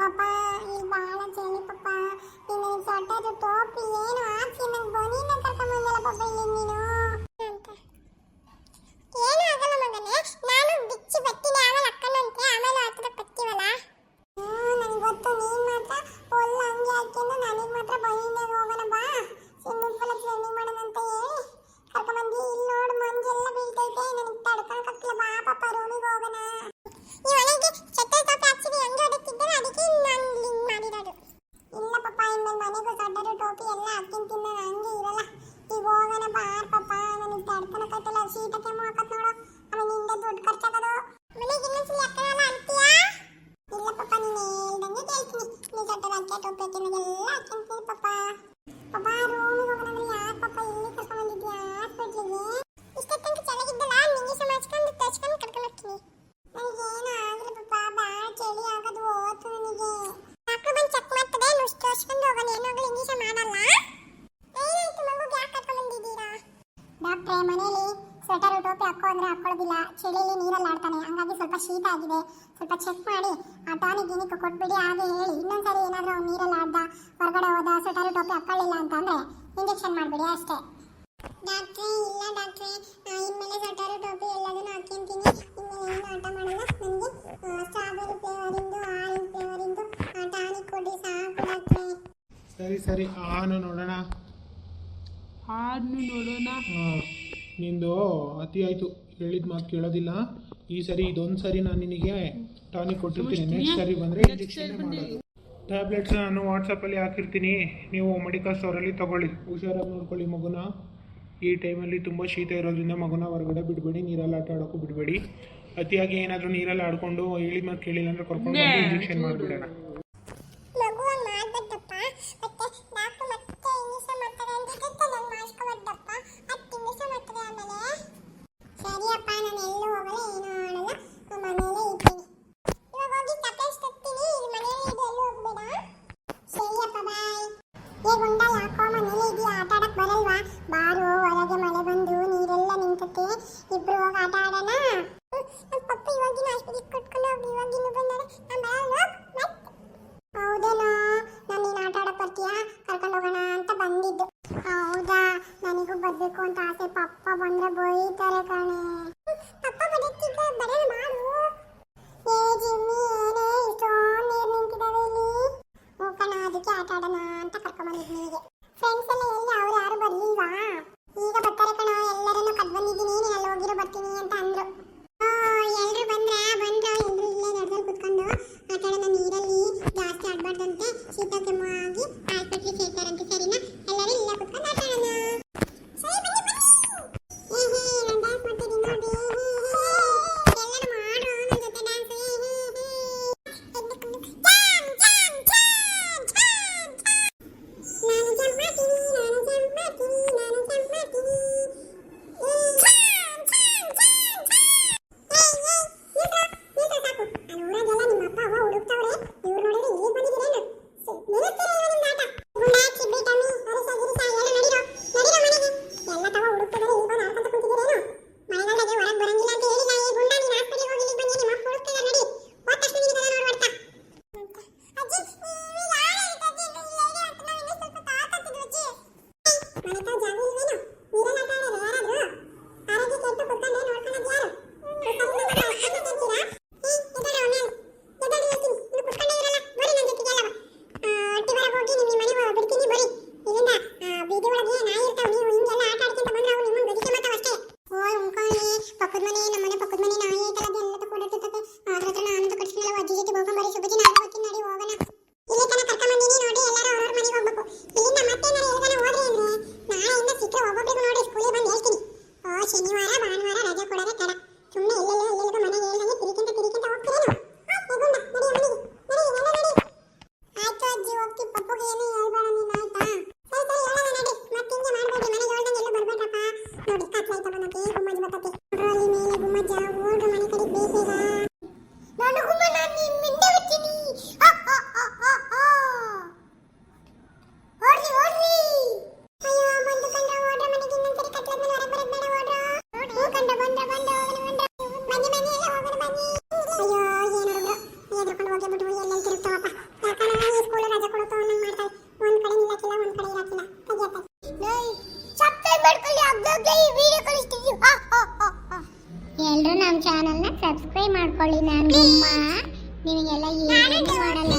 ಪಾಪ ಇಲ್ಲಿ ಬಹಳ ಚಳಿ ಪಾಪ. ನಿನ್ನ ಸ್ವೆಟರ್ ಟೋಪಿ ಏನು ಹಾಕಿ ನಂಗೆ ಬನೀನ ಕರ್ಕೊಂಬಂದಲ್ಲ ಪಾಪ ಇಲ್ಲಿ ನೀನು. ಆದರೆ ಮನೆಯಲ್ಲಿ ಸ್ವೆಟರ್ ಟೋಪಿ ಹಾಕೋ ಅಂದ್ರೆ ಹಾಕೊಳ್ಳೋದಿಲ್ಲ. ಚಳಿಯಲ್ಲಿ ನೀರಲ್ಲಿ ಆಡ್ತಾನೆ. ಹಂಗಾಗಿ ಸ್ವಲ್ಪ ಶೀತ ಆಗಿದೆ. ಸ್ವಲ್ಪ ಚೆಕ್ ಮಾಡಿ ಆ ಟಾನಿಕ್ ಗಿನಿಕ್ ಕೊಟ್ಬಿಡಿ ಹಾಗೆ ಹೇಳಿ. ಇನ್ನೊಂದ್ಸರಿ ಏನಾದರೂ ಅವ್ನು ನೀರಲ್ಲಿ ಆಡ್ದ ಹೊರಗಡೆ ಹೋದ ಸ್ವೆಟರ್ ಟೋಪಿ ಹಾಕೊಳ್ಳಿಲ್ಲ ಅಂತಂದ್ರೆ ಇಂಜೆಕ್ಷನ್ ಮಾಡಿಬಿಡಿ ಅಷ್ಟೇ. ಡಾಕ್ಟ್ರೇ ಇಲ್ಲ ಡಾಕ್ಟ್ರೇ. ಇನ್ಮೇಲೆ ಸ್ವೆಟರ್ ಟೋಪಿ ಎಲ್ಲದನ್ನು ಹಾಕ್ಕೊಂತೀನಿ. ಇನ್ಮೇಲೆ ಏನು ಆಟ ಮಾಡಲ್ಲ? ನನಗೆ ಸ್ಟ್ರಾಬೆರಿ ಫ್ಲೇವರಿಂದು ಆರೆಂಜ್ ಫ್ಲೇವರಿಂದು ಟಾನಿಕ್ ಕೊಡಿ ಸಾಕು ಡಾಕ್ಟ್ರೇ. ಸರಿ ಸರಿ. ಆನು ನೋಡೋಣ. ಹಾಡನ್ನು ನೋಡೋಣ. ನಿಂದು ಅತಿ ಆಯಿತು. ಹೇಳಿದ ಮಾತು ಕೇಳೋದಿಲ್ಲ. ಈ ಸರಿ ಇದೊಂದು ಸರಿ ನಾನು ನಿನಗೆ ಟಾನಿಕ್ ಕೊಟ್ಟಿರ್ತೀನಿ. ನೆಕ್ಸ್ಟ್ ಸರಿ ಬಂದರೆ ಇಂಜೆಕ್ಷನ್ ಮಾಡೋದು. ಟ್ಯಾಬ್ಲೆಟ್ಸ್ ನಾನು ವಾಟ್ಸಪ್ಪಲ್ಲಿ ಹಾಕಿರ್ತೀನಿ. ನೀವು ಮೆಡಿಕಲ್ ಸ್ಟೋರಲ್ಲಿ ತೊಗೊಳ್ಳಿ. ಹುಷಾರಾಗಿ ನೋಡ್ಕೊಳ್ಳಿ ಮಗುನ. ಈ ಟೈಮಲ್ಲಿ ತುಂಬ ಶೀತ ಇರೋದ್ರಿಂದ ಮಗುನ ಹೊರಗಡೆ ಬಿಡಬೇಡಿ. ನೀರಲ್ಲಿ ಆಟ ಆಡೋಕ್ಕೂ ಬಿಡಬೇಡಿ. ಅತಿಯಾಗಿ ಏನಾದರೂ ನೀರಲ್ಲಿ ಆಡಿಕೊಂಡು ಹೇಳಿ ಮಾತು ಕೇಳಿಲ್ಲ ಅಂದರೆ ಕರ್ಕೊಂಡು ಇಂಜೆಕ್ಷನ್ ಮಾಡಿಬಿಡೋಣ. ಪಕ್ಕದ ಮನೆ ನಮ್ಮನೆ ಪಕ್ಕದ ಮನೆ ನಾಯಿ ಐತಲ್ಲ ಅದೆಲ್ಲ ತಗೊಂಡಿರ್ತೈತೆ ಅದ್ರ ಹತ್ರ ನಾನು ಕಟ್ಸಿನಲ್ಲ ಅಜ್ಜಿ ಜೊತೆ ಹೋಗಂಬರಿ ಸುಬ್ಬಜಿ ಮಾಡ್ಕೊಳ್ಳಿ ಈ ವಿಡಿಯೋ ಎಲ್ಲರೂ ನಮ್ಮ ಚಾನಲ್ನ ಸಬ್ಸ್ಕ್ರೈಬ್ ಮಾಡ್ಕೊಳ್ಳಿ ನಾನು ನಿಮಗೆಲ್ಲ ಏನು ಮಾಡಲ್ಲ.